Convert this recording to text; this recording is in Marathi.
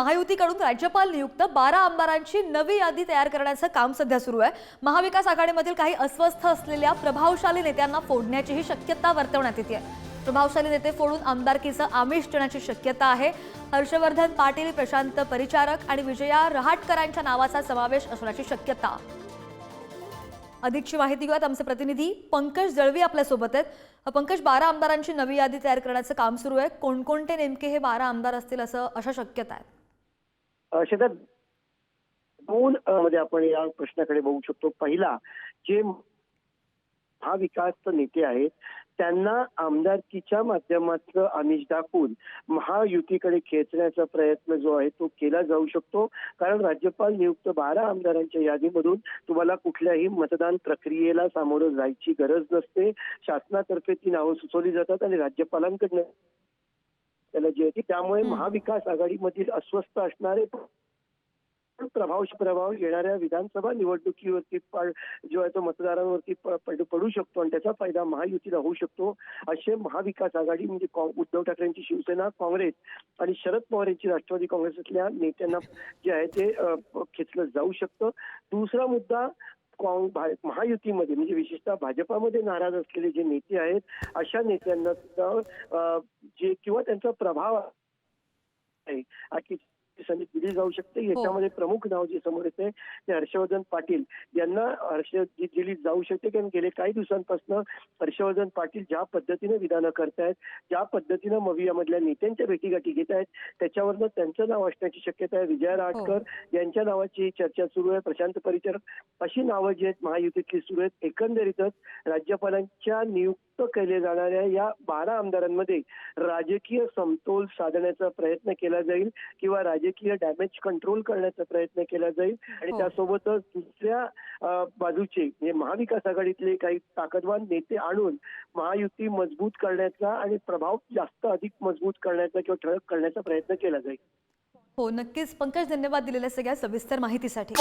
महायुतीकडून राज्यपाल नियुक्त बारा आमदारांची नवी यादी तयार करण्याचं काम सध्या सुरू आहे. महाविकास आघाडीमधील काही अस्वस्थ असलेल्या प्रभावशाली नेत्यांना फोडण्याचीही शक्यता वर्तवण्यात येते. प्रभावशाली नेते फोडून आमदारकीचं आमिष देण्याची शक्यता आहे. हर्षवर्धन पाटील प्रशांत परिचारक आणि विजया रहाटकरांच्या नावाचा समावेश असण्याची शक्यता. अधिकची माहिती घेऊयात. आमचे प्रतिनिधी पंकज जळवी आपल्यासोबत आहेत. पंकज बारा आमदारांची नवी यादी तयार करण्याचं काम सुरू आहे. कोणकोणते नेमके हे बारा आमदार असतील असं अशा शक्यता आहेत? शेतात दोन मध्ये आपण या प्रश्नाकडे बघू शकतो. पहिला जे महाविकास नेते आहेत त्यांना आमदारकीच्या माध्यमातलं आमिष दाखवून महायुतीकडे खेचण्याचा प्रयत्न जो आहे तो केला जाऊ शकतो. कारण राज्यपाल नियुक्त बारा आमदारांच्या यादीमधून तुम्हाला कुठल्याही मतदान प्रक्रियेला सामोरं जायची गरज नसते. शासनातर्फे ती नावं सुचवली जातात आणि राज्यपालांकडनं त्याला जे त्यामुळे. महाविकास आघाडीमधील अस्वस्थ असणारे प्रभाव प्रभाव येणाऱ्या विधानसभा निवडणुकीवरती जो आहे तो मतदारांवरती पड- शकतो आणि त्याचा फायदा महायुतीला होऊ शकतो असे महाविकास आघाडी म्हणजे उद्धव ठाकरेंची शिवसेना काँग्रेस आणि शरद पवार यांची राष्ट्रवादी काँग्रेसातल्या नेत्यांना जे आहे ते खेचलं जाऊ शकतं दुसरा मुद्दा काँग- महायुतीमध्ये म्हणजे विशेषतः भाजपामध्ये नाराज असलेले जे नेते आहेत अशा नेत्यांना सुद्धा जे किंवा त्यांचा प्रभाव आहे संधी दिली जाऊ शकते. याच्यामध्ये प्रमुख नाव जे समोर येते ते हर्षवर्धन पाटील. यांना हर्ष दिली जाऊ शकते कारण गेले काही दिवसांपासून हर्षवर्धन पाटील ज्या पद्धतीने विधानं करतायत ज्या पद्धतीनं मवियामधल्या नेत्यांच्या भेटीगाठी घेत आहेत त्याच्यावरनं त्यांचं नाव असण्याची शक्यता आहे. विजया राटकर यांच्या नावाची चर्चा सुरू आहे. प्रशांत परिचारक अशी नावं जी आहेत महायुतीतली सुरू आहेत. एकंदरीतच राज्यपालांच्या नियुक्त केले जाणाऱ्या या बारा आमदारांमध्ये राजकीय समतोल साधण्याचा प्रयत्न केला जाईल किंवा राजकीय डॅमेज कंट्रोल करण्याचा प्रयत्न केला जाईल. आणि हो. त्यासोबतच दुसऱ्या बाजूचे म्हणजे महाविकास आघाडीतले काही ताकदवान नेते आणून महायुती मजबूत करण्याचा आणि प्रभाव जास्त अधिक मजबूत करण्याचा किंवा ठळक करण्याचा प्रयत्न केला जाईल. हो नक्कीच. पंकज धन्यवाद दिलेल्या सगळ्या सविस्तर माहितीसाठी.